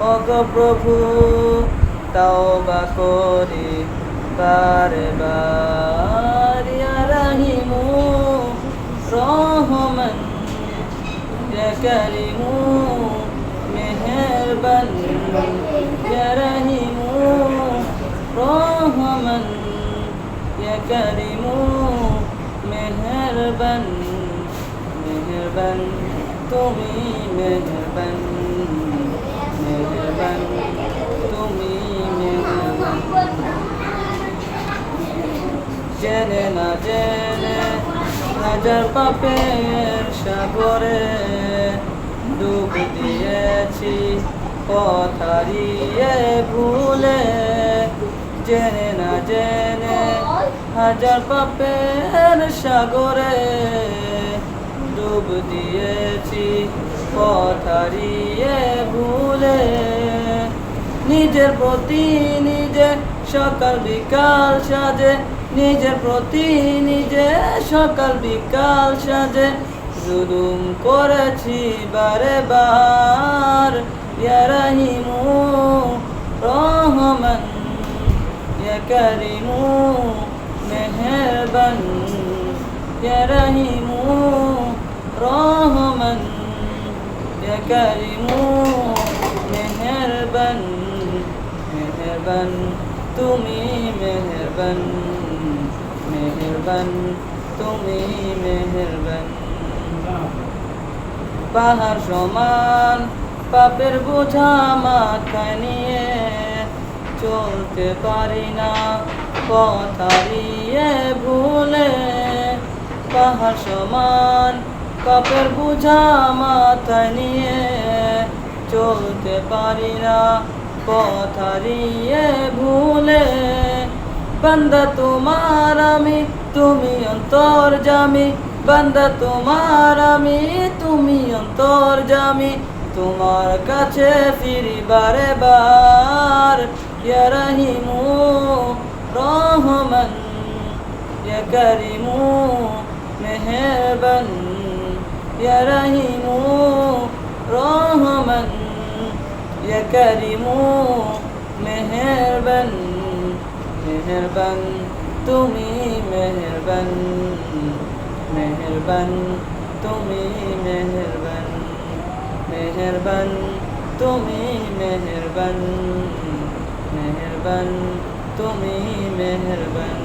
অগ প্রভু, তাও বা করি বারে বার ইয়া রাহিমু, রহমান কারিমু, মেহেরবান রাহিমু, রহমান কারিমু, মেহেরবান মেহেরবান, তুমি মেহেরবান। জেনে না জেনে হাজার পাপের সাগরে ডুব দিয়েছি পথ হারিয়ে ভুলে জেনে না জেনে হাজার পাপের সাগরে ডুব দিয়েছি পথ হারিয়ে ভুলে, নিজের প্রতি নিজে সকাল বিকাল সাজে, নিজের প্রতি নিজে সকাল বিকাল সাজে। জুলুম করেছি বারে বার, ইয়া রাহিমু, রহমান, ইয়া কারিমু, মেহেরবান, ইয়া রাহিমু রহমান ইয়া কারিমু মেহেরবান মেহেরবান তুমি মেহেরবান মেহেরবান, তুমি মেহেরবান। পাহাড় সমান, পাপের বোঝা মাথায় নিয়ে চলতে পারি না পথ হারিয়ে ভুলে। পাহাড় সমান পাপের বোঝা মাথায় নিয়ে চলতে পারি না পথ ভুলে। বান্দা তোমার আমি, তুমি অন্তর জামি। বান্দা তোমার আমি, তুমি অন্তর জামি। তোমার কাছে ফিরি বারে বার ইয়া রাহিমু রহমান, ইয়া কারিমু মেহেরবান। রহমান ইয়া কারিমু মেহেরবান মেহেরবান তুমি মেহেরবান মেহেরবান তুমি মেহেরবান মেহেরবান তুমি মেহেরবান মেহেরবান তুমি মেহেরবান